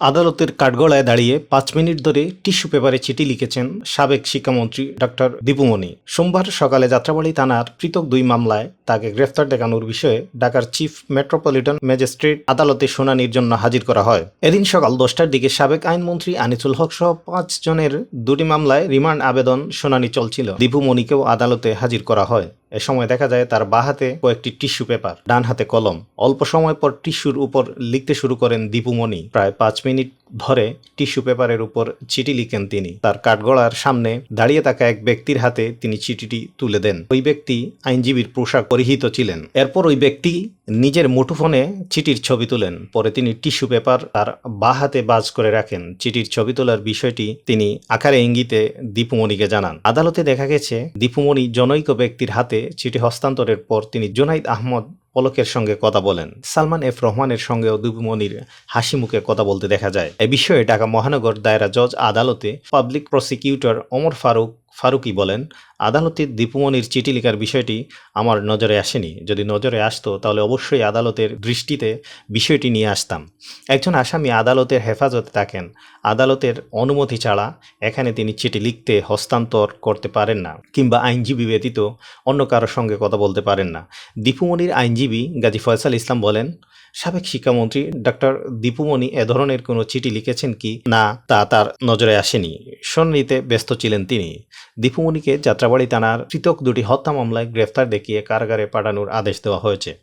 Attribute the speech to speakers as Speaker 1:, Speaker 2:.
Speaker 1: আদালতের কাঠগড়ায় দাঁড়িয়ে পাঁচ মিনিট ধরে টিস্যু পেপারে চিঠি লিখেছেন সাবেক শিক্ষামন্ত্রী ডক্টর দীপুমণি। সোমবার সকালে যাত্রাবাড়ি থানার পৃথক দুই মামলায় তাকে গ্রেফতার দেখানোর বিষয়ে ঢাকার চিফ মেট্রোপলিটন ম্যাজিস্ট্রেট আদালতে শুনানির জন্য হাজির করা হয়। এদিন সকাল দশটার দিকে সাবেক আইনমন্ত্রী আনিসুল হক সহ পাঁচ জনের দুটি মামলায় রিমান্ড আবেদন শুনানি চলছিল। দীপুমণিকেও আদালতে হাজির করা হয়। এ সময় দেখা যায় তার বাঁ হাতে কয়েকটি টিস্যু পেপার, ডান হাতে কলম। অল্প সময় পর টিস্যুর উপর লিখতে শুরু করেন দীপুমণি। প্রায় পাঁচ মিনিট ধরে টিস্যু পেপারের উপর চিঠি লিখেন তিনি। তার কাঠগড়ার সামনে দাঁড়িয়ে থাকা এক ব্যক্তির হাতে তিনি চিঠিটি তুলে দেন। ওই ব্যক্তি আইনজীবীর পোশাক পরিহিত ছিলেন। এরপর ওই ব্যক্তি নিজের মুঠোফোনে চিঠির ছবি তোলেন। পরে তিনি টিস্যু পেপার তার বাঁ হাতে বাজ করে রাখেন। চিঠির ছবি তোলার বিষয়টি তিনি আকারে ইঙ্গিতে দীপুমণিকে জানান। আদালতে দেখা গেছে, দীপুমণি জনৈক ব্যক্তির হাতে চিঠি হস্তান্তরের পর তিনি জোনাইদ আহমদ পলকের সঙ্গে কথা বলেন। সালমান এফ রহমানের সঙ্গেও দীপুমণির হাসি মুখে কথা বলতে দেখা যায়। এ বিষয়ে ঢাকা মহানগর দায়রা জজ আদালতে পাবলিক প্রসিকিউটর অমর ফারুক ফারুকি বলেন, আদালতে দীপুমণির চিঠি লেখার বিষয়টি আমার নজরে আসেনি। যদি নজরে আসতো, তাহলে অবশ্যই আদালতের দৃষ্টিতে বিষয়টি নিয়ে আসতাম। একজন আসামি আদালতের হেফাজতে থাকেন। আদালতের অনুমতি ছাড়া এখানে তিনি চিঠি লিখতে হস্তান্তর করতে পারেন না কিংবা আইনজীবী ব্যতীত অন্য কারোর সঙ্গে কথা বলতে পারেন না। দীপুমণির আইনজীবী গাজী ফয়সাল ইসলাম বলেন সাবেক শিক্ষামন্ত্রী ডক্টর দীপুমণি এ ধরনের কোনো চিঠি লিখেছেন কি? না, তা তার নজরে আসেনি। শুনানিতে ব্যস্ত ছিলেন তিনি। দীপুমণিকে যাত্রাবাড়ি থানার পৃথক দুটি হত্যা মামলায় গ্রেফতার দেখিয়ে কারাগারে পাঠানোর আদেশ দেওয়া হয়েছে।